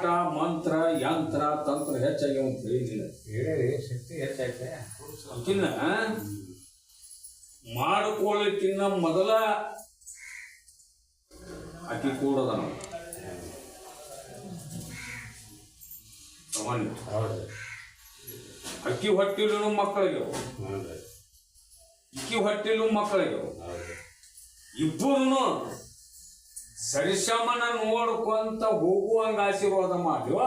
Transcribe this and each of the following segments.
ಮಾಟ ಮಂತ್ರ ಯಂತ್ರ ತಂತ್ರ ಹೆಚ್ಚಾಗಿ ಅಂತ ಹೇಳಿದ್ದೀನಿ. ಹೇಳಿ ಶಕ್ತಿ ಅದಕ್ಕಿನ್ನ ಮಾಡಿಕೊಳ್ಳಕ್ಕಿನ್ನ ಮೊದಲ ಅಕ್ಕಿ ಕೂಡದ ನಾವು. ಹೌದು ಅಕ್ಕಿ ಹೊಟ್ಟಿಲು ಮಕ್ಕಳಿಗೆ ಅಕ್ಕಿ ಇಕ್ಕಿ ಹೊಟ್ಟಿಲು ಮಕ್ಕಳಿಗೆ ಇಬ್ಬರು ಸರಿಸಮನ ನೋಡ್ಕೊಂತ ಹೋಗುವಂಗ ಆಶೀರ್ವಾದ ಮಾಡುವ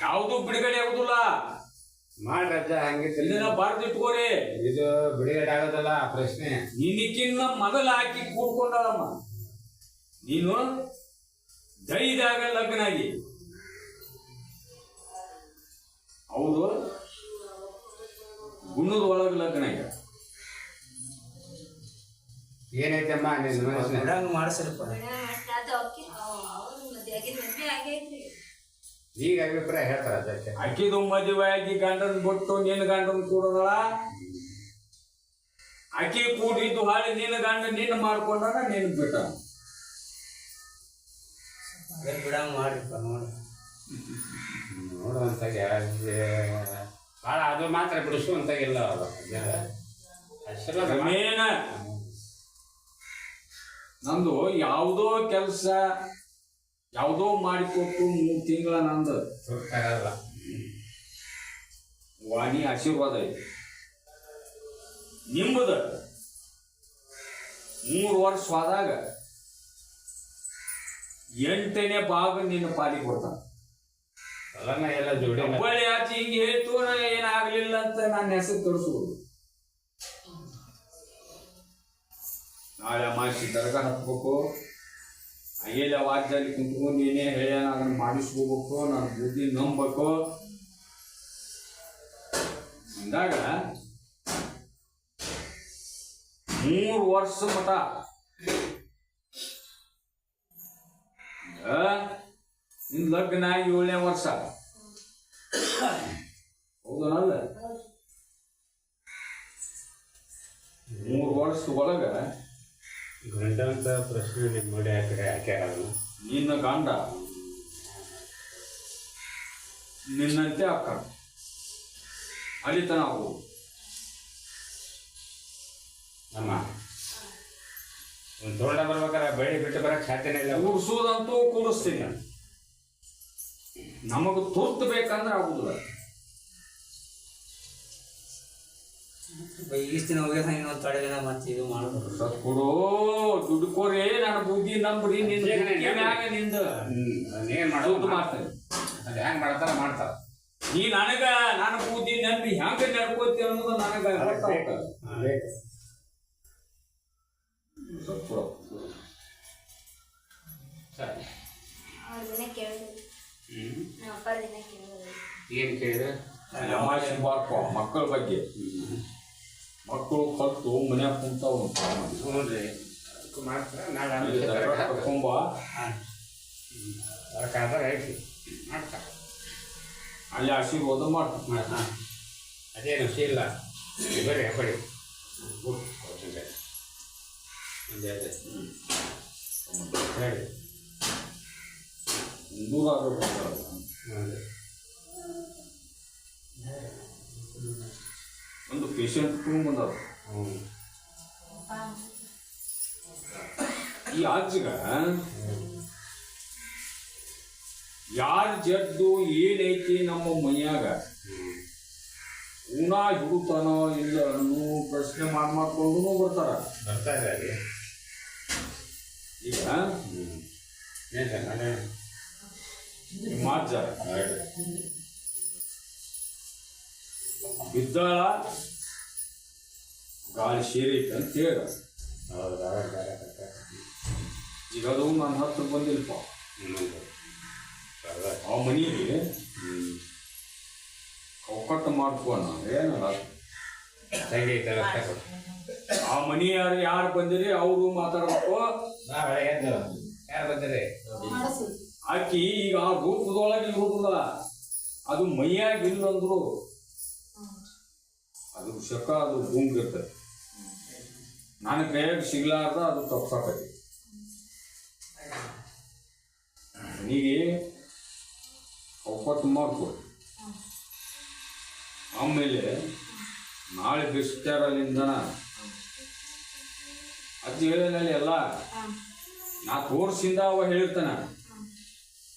ಯಾವುದು ಬಿಡುಗಡೆ ಆಗುದಿಲ್ಲ. ಮಾಡ್ರಜ್ಜ ಹಂಗಿತ್ತು ಬಾರ್ದು ಇಟ್ಕೋರಿ ಇದು ಬಿಡುಗಡೆ ಆಗೋದಲ್ಲ ಪ್ರಶ್ನೆ. ನಿನಕ್ಕಿನ್ನ ಮೊದಲು ಹಾಕಿ ಕೂಡ್ಕೊಂಡಳಮ್ಮ ನೀನು ದೈದಾಗ ಲಗ್ನ ಆಗಿ ಹೌದು. ಗುಣದ ಒಳಗೆ ಲಗ್ನ ಆಗಿ ಏನೈತಮ್ಮ ನಿನ್ನ ಮನಸ್ಸಿನ ಬಿಡಂಗ್ ಈಗ ಅಭಿಪ್ರಾಯ ಹೇಳ್ತಾರ ಅದಕ್ಕೆ. ಅಕ್ಕಿದು ಮದುವೆ ಆಗಿ ಗಂಡನ್ ಬಿಟ್ಟು ನಿನ್ನ ಗಂಡನ್ ಕೂಡದಳ? ಅಕ್ಕಿ ಕೂಡಿದ್ದು ಹಾಳಿ ನಿನ್ನ ಗಂಡ ನಿನ್ನ ಮಾಡ್ಕೊಂಡಾಗ ನಿನ್ ಬಿಟ್ಟ. ಬಿಡಂಗ್ ಮಾಡ್ರಿಪ್ಪ ನೋಡಿ. ನೋಡುವಂತ ಭಾಳ ಅದು ಮಾತ್ರ ಬಿಡಿಸುವಂತ ಇಲ್ಲ ಅವರು ನಂದು ಯಾವುದೋ ಕೆಲಸ ಯಾವುದೋ ಮಾಡಿಕೊಟ್ಟು ಮೂರು ತಿಂಗಳ ನಂದು. ವಾಣಿ ಆಶೀರ್ವಾದ ಐತಿ. ನಿಂಬುದ ಮೂರು ವರ್ಷ ಆದಾಗ ಎಂಟನೇ ಭಾಗ ನಿನ್ನ ಪಾಲಿ ಕೊಡ್ತಾನೆ ಎಲ್ಲ ಜೋಡಿ ಆಚೆ ಹಿಂಗೆ ಹೇಳ್ತು ನಾ ಏನಾಗ್ಲಿಲ್ಲ ಅಂತ ನನ್ನ ಹೆಸರು ತೋರಿಸುವುದು ನಾಳೆ ಮಾಡಿಸಿ ದರ್ಗಾ ಹತ್ಬೇಕು. ಅಯ್ಯಲ್ಲ ವಾದ್ಯದಲ್ಲಿ ಕುಂತ್ಕೊಂಡು ನೀನೇ ಹೇಳ್ಯಾನ ಅದನ್ನ ಮಾಡಿಸ್ಕೋಬೇಕು, ನನ್ನ ಬುದ್ಧಿ ನಂಬಬೇಕು. ಅಂದಾಗ ಮೂರು ವರ್ಷ ಮಠ. ನಿನ್ ಲಗ್ನ ಏಳನೇ ವರ್ಷ. ಹೌದನಲ್ಲ? ಮೂರು ವರ್ಷ ಒಳಗ ಗಂಡ ಅಂತ ಪ್ರಶ್ನೆ ನಿಮ್ಮ ನೋಡಿ ಆ ಕಡೆ ಹಾಕ್ಯಾರ ಅದನ್ನ ನಿನ್ನ ಗಂಡ ನಿನ್ನಂತೆ ಅಕ್ಕ ಅಲಿತನ ಹೋಗು ಅಮ್ಮ ಒಂದು ತೋಟ ಬರ್ಬೇಕಾರೆ ಬೆಳಿ ಬಿಟ್ಟು ಬರಕ್ಕೆ ಸಾಧ್ಯನೇ ಇಲ್ಲ. ಕೂಡಿಸೋದಂತೂ ಕೂಡಿಸ್ತೀನಿ ನಮಗೆ ತುರ್ತು ಬೇಕಂದ್ರೆ ಆಗುದಿಲ್ಲ. ಈಸ್ ದಿನ ಹೋಗ್ಯಾರ ಇನ್ನೊಂದು ತಡೆದಿನ ಮತ್ತೆ ಇದು ಮಾಡೋದು ಕೊಡೋ ದುಡ್ಡು ದುಡ್ಕೋರಿ ನನ್ನ ಬುದ್ಧಿ ನಂಬ್ರಿ ನಿನ್ನ ಬುದ್ಧಿ ಮ್ಯಾಗ ನಿಂದ. ಏನ್ ದುಡ್ಡು ಮಾಡೋದು ಮಾಡ್ತೇನೆ ಅದು ಹೆಂಗ್ ಮಾಡ್ತಾರ ಮಾಡ್ತಾರ. ನೀ ನನಗ ನನ್ನ ಬುದ್ಧಿ ನಂಬಿ ಹೆಂಗ ನಡ್ಕೋತಿ ಅನ್ನೋದು ನನಗೆ ಏನ್ ಕೇಳಿದ್ರೆ? ಮಕ್ಕಳ ಬಗ್ಗೆ. ಮಕ್ಕಳು ಕಲ್ತು ಮನ್ಯಾಗ ಕುಂತಾವ ನೋಡ್ರಿ ಅದಕ್ಕೂ ಮಾಡ್ತಾರ ನಾಳೆ ಆಮೇಲೆ ಕರ್ಕೊಂಬ ಅದಕ್ಕಾದ್ರೆ ಐತಿ ಮಾಡ್ತಾರ. ಅಲ್ಲಿ ಆಶೀರ್ವಾದ ಮಾಡ್ತಾರೆ. ಹಾಂ ಅದೇನು ಶೀಲ ಬರ್ರಿ ಬಡಿ ಒಂದೇ ಅದೇ ಹೇಳಿ. ಆಗ್ಬೇಕು ಅದೇ ಒಂದು ಪೇಷಂಟ್ ಕುಟುಂಬ ಬಂದವ ಹ್ಞೂ ಈ ಅಜ್ಜಗ ಯಾರ ಜಡ್ಡು ಏನೈತಿ ನಮ್ಮ ಮೈಯಾಗ ಉಣ ಹಿಡುತ್ತಾನೋ ಇಲ್ಲ ಅನ್ನೋ ಪ್ರಶ್ನೆ ಮಾಡಿ ಮಾಡ್ಕೊಂಡು ಬರ್ತಾರ. ಈಗ? ಹ್ಞೂ ಬಿದ್ದಾಳ? ಗಾಳಿ ಸೇರೈತೆ ಅಂತ ಹೇಳ. ನಾನು ಹತ್ತು. ಈಗ ಅದು ನನ್ನ ಹತ್ರ ಬಂದಿಲ್ಪ ಆ ಮನೆಗೆ ಕೊಕ್ಕಟ್ಟು ಒಕ್ಕಟ್ಟು ಮಾಡ್ಕೋಣ ಆ ಮನಿ ಯಾರು ಯಾರು ಬಂದಿರಿ ಅವರು ಮಾತಾಡ್ಬೇಕು. ಯಾರು ಬಂದಿರಿ? ಆಕಿ ಈಗ ಆ ರೂಪದೊಳಗೆ ಇರುವುದಿಲ್ಲ. ಅದು ಮೈಯಾಗಿಲ್ಲ ಇಲ್ಲಂದ್ರು ಅದು ಶಕ ಅದು ಭೂಮಿಗಿರ್ತದೆ ನಾನು ಕೈಯಾಗ ಸಿಗ್ಲಾರ್ದ ಅದು ತಪ್ಸಾಕತಿ ನನಗೆ ಒಪ್ಪತ್ತು ಮಾಡ್ಕೊ ಆಮೇಲೆ ನಾಳೆ ಬಿಸ್ತಾರಲ್ಲಿಂದನ ಅಜ್ಜಿ ಹೇಳಿದಲ್ಲಿ ಎಲ್ಲ ನಾ ತೋರ್ಸಿಂದ ಅವ ಹೇಳಿರ್ತಾನ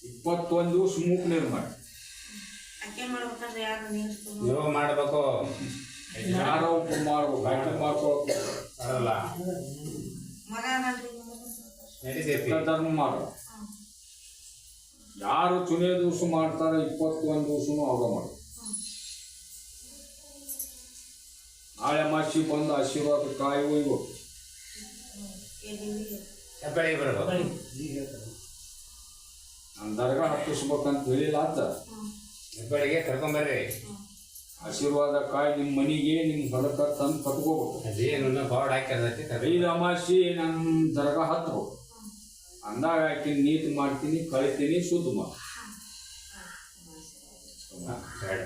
ಇಪ್ಪತ್ತೊಂದು ಸ್ಮೂಕ್ ಮೂಕ್ ನೀರು ಮಾಡಿ. ಯೋಗ ಮಾಡಬೇಕು? ಯಾರೋ ಒಬ್ಬ ಮಾಡ್ಬೇಕು ಆಕೆ ಮಾಡ್ಕೊಳಕ್ಕೆ ಅಲ್ಲ ನಡೀತೈತಿ. ಧರ್ಮ ಮಾಡು. ಯಾರು ಚುನೇ ದಿವಸ ಮಾಡ್ತಾರ ಇಪ್ಪತ್ತೊಂದು ದಿವಸನು ಅವ್ರ ಮಾಡು. ನಾಳೆ ಮಾಸಿ ಬಂದು ಆಶೀರ್ವಾದ ಕಾಯಿ ಎಲ್ಲಿ ಹೆಬ್ಬಳ್ಳಿಗೆ ಬರಬೇಕು. ನಾನು ದರ್ಗಾ ಹತ್ತಿಸ್ಬೇಕಂತ ಹೇಳಿಲ್ಲ ಆತ ಹೆಬ್ಬಳಿಗೆ ಕರ್ಕೊಂಬರ್ರಿ ಆಶೀರ್ವಾದ ಕಾಯಿ ನಿಮ್ಮ ಮನೆಗೆ ನಿಮ್ಮ ಹೊಲಕ್ಕ ತಂದು ಕಟ್ಕೋಬೇಕು. ಅದೇನು ಬೋರ್ಡ್ ಹಾಕಿರ್ತೈತಿ ಐದು ಅಮಾಸಿ ನನ್ನ ದರ್ಗಾ ಹತ್ಬೇಕು ಅಂದಾಗ ಆಕಿ ನೀಟ್ ಮಾಡ್ತೀನಿ ಕಳಿತೀನಿ ಶುದ್ಧ ಮಾಡಿ. ಬೇಡ.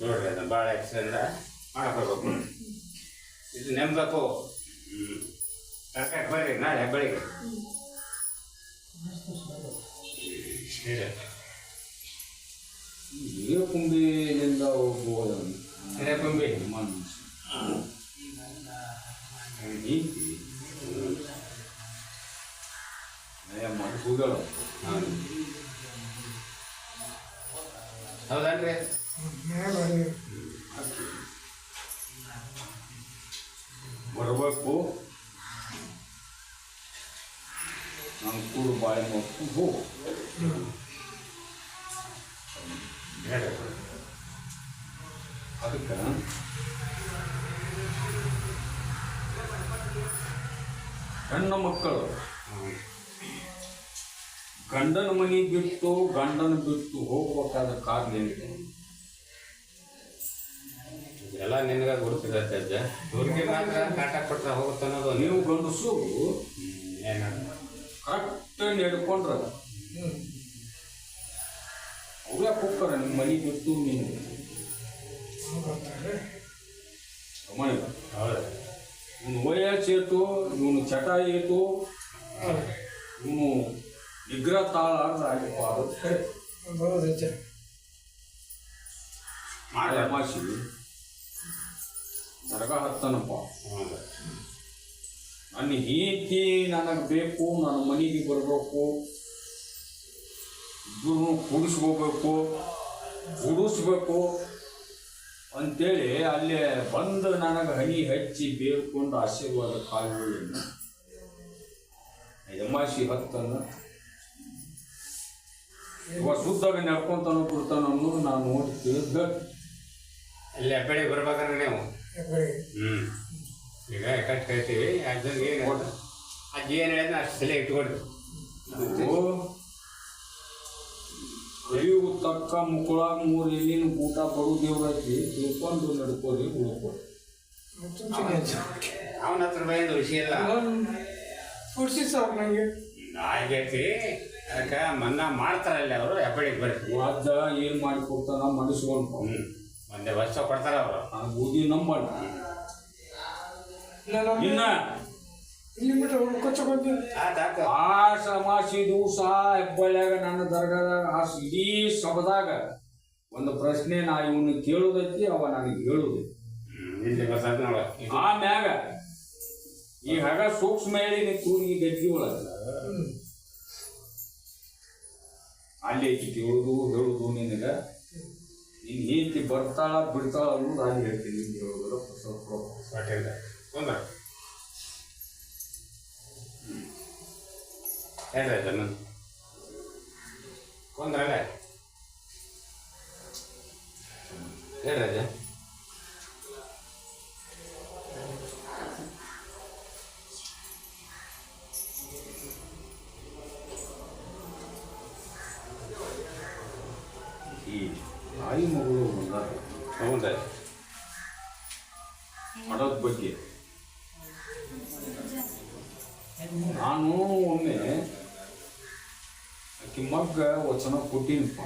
ನೋಡ್ರಿ ಅದನ್ನ ಭಾಳ ಎಕ್ಸ್ಟ್ರಿಂದ ಮಾಡ್ಕೋಬೇಕು ಇದು ಹ್ಞೂ ಕರ್ಕಕ್ಕೆ ಬರ್ರಿ ನಾಳೆ ಬೆಳಿಗ್ಗೆ. ಹಿರೇಕುಂಬಿಯಿಂದ ಹೋಗ್ಬೋದು ಹಿರೇಕುಂಬಿ. ನೀತಿ ಹೌದು. ಹೌದನ್ರಿ ಬರಬೇಕು. ನಮ್ಮ ಕೂಡ ಬಾಳೆ ಮಾಡ್ಕೊಂಡು ಹೋಗು ಹೇಳಿ ಅದಕ್ಕೆ ಹೆಣ್ಣು ಮಕ್ಕಳು. ಗಂಡನ ಮನೆ ಬಿಟ್ಟು ಗಂಡನ ಬಿಟ್ಟು ಹೋಗ್ಬೇಕಾದ ಕಾರಣ ಏನಿದೆ? ಎಲ್ಲ ನಿನಗ ಗುರುತಿದೆ ಅಜ್ಜ. ಇವ್ರಿಗೆ ಮಾತ್ರ ಕಾಟ ಕೊಟ್ರೆ ಹೋಗುತ್ತೆ ಅನ್ನೋದು. ನೀವು ಗಂಡಸು ಏನು ಕರೆಕ್ಟ್ ಹಿಡ್ಕೊಂಡ್ರ. ಅವ್ರ ಹೋಗ್ತಾರ ನಿಮ್ಮ ಮನೆ ಬಿಟ್ಟು ನೀನು. ಹೌದು. ಇವನು ವಯಸ್ಸು ಏತು ಇವನು ಚಟ ಏತು, ಇವನು ನಿಗ್ರಹ ತಾಳ ಆಗಿಪ್ಪ ಅದು ಮಾಡಿ ಅಮಾಸಿ. ದರ್ಗಾ ಹತ್ತನಪ್ಪ. ನನ್ನ ಹೀತಿ ನನಗೆ ಬೇಕು, ನನ್ನ ಮನೆಗೆ ಬರಬೇಕು. ಇಬ್ಬರು ಕೂಡಿಸ್ಕೋಬೇಕು, ಕೂಡಿಸ್ಬೇಕು. ಅಂತೇಳಿ ಅಲ್ಲಿ ಬಂದು ನನಗೆ ಹನಿ ಹಚ್ಚಿ ಬೇರ್ಕೊಂಡು ಆಶೀರ್ವಾದ ಕಾಲುಗಳನ್ನು ಯಮಾಶಿ ಹತ್ತನ್ನು. ಇವಾಗ ಶುದ್ಧಾಗ ನಡ್ಕೊಂತಾನೋ ಬಿಡ್ತಾನೋ ಅನ್ನೋದು ನಾನು ನೋಡಿ ತಿಳಿದ ಅಲ್ಲಿ ಹೆಬ್ಬಳ್ಳಿಗೆ ಬರ್ಬೇಕಂದ್ರೆ ನೀವು? ಹ್ಞೂ ಈಗ ಕಟ್ ಕರಿತೀವಿ ಅಜ್ಜನಿಗೆ ಏನು ಅಜ್ಜಿ ಏನು ಹೇಳಿದ್ರೆ ಅಷ್ಟು ಸಲ ಇಟ್ಕೊಡ್ರಿ ಕಲಿಯುಗ ತಕ್ಕ ಮುಕುಳ ಮೂರು ಎಲ್ಲಿನ ಊಟ ಬರು ದೇವ್ರೈತಿ ತಿಳ್ಕೊಂಡು ನಡ್ಕೋರಿ ಉಳ್ಕೋರಿ. ಅವನ ಹತ್ರ ಬೈದು ವಿಷಯ ಇಲ್ಲ. ಕುಡ್ಸಿ ಸರ್ ನನಗೆ ಆಗೈತಿ ಅದಕ್ಕೆ ಮನ್ನಾ ಮಾಡ್ತಾರಲ್ಲ ಅವರು ಹೆಬ್ಬಳಿಗೆ ಬರ್ರಿ. ವಾದ ಏನ್ ಮಾಡಿ ಕೊಡ್ತಾನ ಮನಸ್ಕೊಂಡು ಒಂದೇ ವರ್ಷ ಕೊಡ್ತಾರ ಅವರು. ನಾನು ಬೂದಿ ನಾನು ಇನ್ನ ಇಲ್ಲಿ ಹುಡ್ಕೊಚ್ಕೊಂತೀನಿ ಆತಾಕ ಆ ಸಮಾಸಿ ದಿವಸ ಹೆಬ್ಬಳ್ಳ್ಯಾಗ ನನ್ನ ದರ್ಗಾದಾಗ ಆ ಇಡೀ ಸಭದಾಗ ಒಂದು ಪ್ರಶ್ನೆ ನಾ ಇವನು ಕೇಳುದೈತಿ ಅವ ನನಗೆ ಹೇಳುದು ಆಮ್ಯಾಗ ಈ ಹಗ ಸೂಕ್ಷ್ಮ ಹೇಳಿ ನೀ ತೂಗಿ ಗಜ್ಜಿ ಒಳಗ. ಅಲ್ಲಿ ಐತಿ ಹೇಳುದು ಹೇಳುದು ನಿನಗ. ನಿನ್ ಹೆಂಡತಿ ಬರ್ತಾಳ ಬಿಡ್ತಾಳ ಅನ್ನೋದು ಅಲ್ಲಿ ಹೇಳ್ತೀನಿ ಹೇಳುದ್ರ ಸ್ವಲ್ಪ Evet, hemen. Kontra ver. Evet, hemen. ವಚನ ಕೊಟ್ಟಿನಪ್ಪ.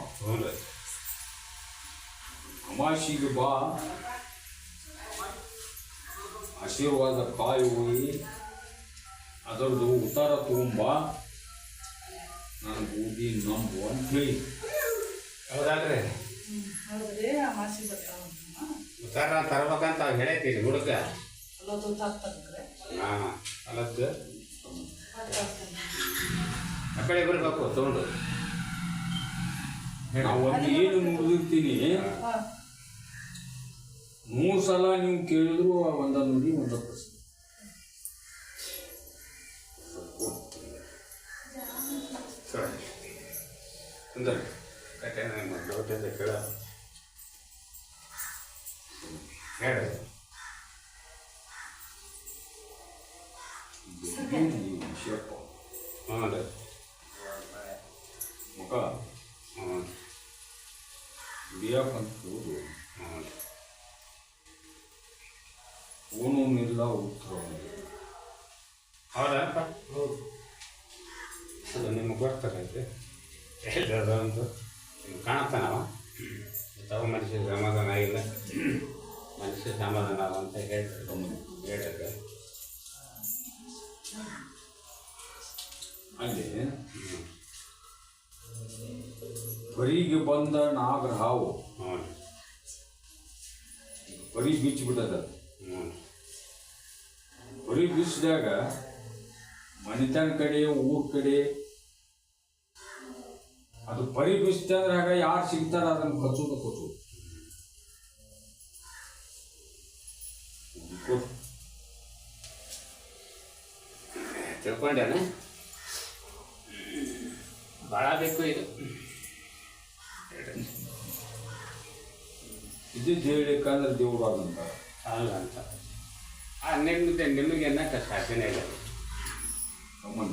ಅಮಾಶಿಗೆ ಬಾ. ಆಶೀರ್ವಾದ ಕಾಯಿ ಹೋಗಿ. ಅದರದ್ದು ಉತ್ತರ ತಗೊಂಬ. ನಾನು ಹೋಗಿ ನಂಬು ಅಂತ ಹೇಳಿ ಹೌದಾದ್ರೆ ಉತ್ತಾರ ನಾನು ತರ್ಬೇಕಂತ ಹೇಳೈತಿ ಹುಡುಗ? ಹಾಂ ಅಲ್ಲದ್ದು? ಆ ಕಡೆ ಬರ್ಬೇಕು ತಗೊಂಡು. ಒಂದು ಏನು ನುಡಿದಿರ್ತೀನಿ ಮೂರು ಸಲ ನೀವು ಕೇಳಿದ್ರು ಒಂದ ನುಡಿ ಒಂದ ಪ್ರಶ್ನೆ. ಸರಿ. ಸುಂದರ ಕಟ್ಟೆ ನನಗೆ ಗೊತ್ತಿದೆ ಕೇಳ ಹೇಳು ಏನು ಈ ವಿಷಯಪ್ಪ ಹ್ಞೂ ರೀ ಮಗ ಹ್ಞೂ ದುಡಿಯಾಕಂತ ಹೋದು? ಉತ್ತರ ಹೌದಾ. ಅದು ನಿಮಗೆ ಗೊತ್ತಾಗೈತೆ. ಹೇಳಿದ ಒಂದು ನಿಮ್ಗೆ ಕಾಣತ್ತಾನವ ತವ ಮನುಷ್ಯ ಸಮಾಧಾನ ಆಗಿಲ್ಲ. ಮನುಷ್ಯ ಸಮಾಧಾನ ಅವ ಅಂತ ಹೇಳ್ತಾರೆ. ಹೇಳಿದ್ರೆ ಅಲ್ಲಿ ಬರಿಗೆ ಬಂದ ನಾಗರ ಹಾವು ಬರಿ ಬಿಚ್ಚಿಬಿಟ್ಟದ ಹ್ಞೂ ಬರಿ ಬಿಚ್ಚಿದಾಗ ಮನಿತನ ಕಡೆ ಊರ್ ಕಡೆ ಅದು ಪರಿ ಆಗ ಯಾರು ಸಿಗ್ತಾರ ಅದನ್ನ ಕಚ್ಚೋದು ಕೊಚ್ಚು ಕೊಡು. ತಿಳ್ಕೊಂಡೇನೆ ಭಾಳ ಬೇಕು ಇದು. ಇದ್ದಿದ್ದು ಹೇಳಿಕಂದ್ರೆ ದೇವ್ರು ಅದಂತ ಅಲ್ಲ ಅಂತ. ಆ ನಿಮ್ಗೆ ನಿಮಗೆ ಅನ್ನಕ್ಕೆ ಸಾಧ್ಯನೇ ಇಲ್ಲ. ಸಂಬಂಧ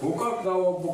ಗೋಕಾಕ್ ಒಬ್ಬ